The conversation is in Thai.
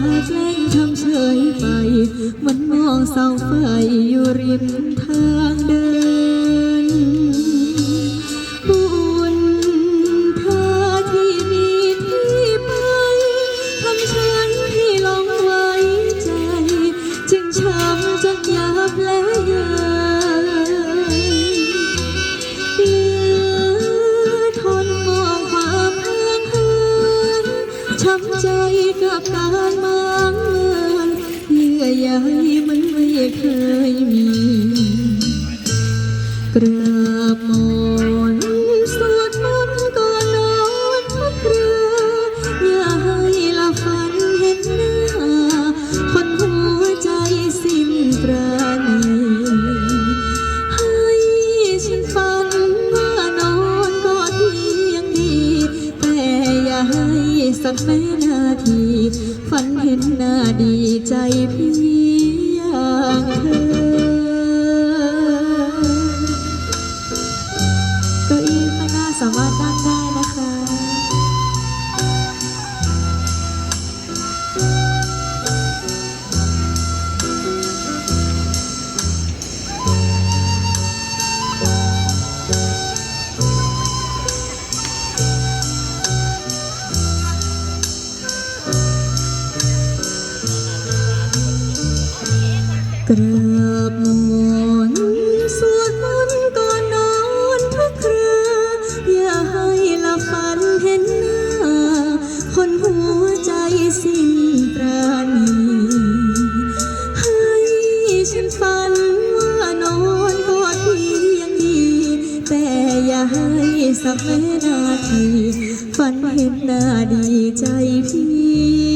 แกล้งทำเฉยไป มันมองเสาไฟอยู่ริมทางเดิน ช้ำใจกับการมางเมินเยื่อใยมันไม่เคยมี กราบหมอง สักแม่นาที ฝันเห็นหน้าดีใจพี่อย่างเธอเก้าอี้ข้างหน้าสามารถนั่งได้ กราบมอนสวดมนต์ก่อนนอนทุกคราอย่าให้ละฝันเห็นหน้า คนหัวใจสิ้นปราณีให้ฉันฝันว่านอนกอดพียงดี แต่อย่าให้สักแม่นาที ฝันเห็นหน้าดีใจพี่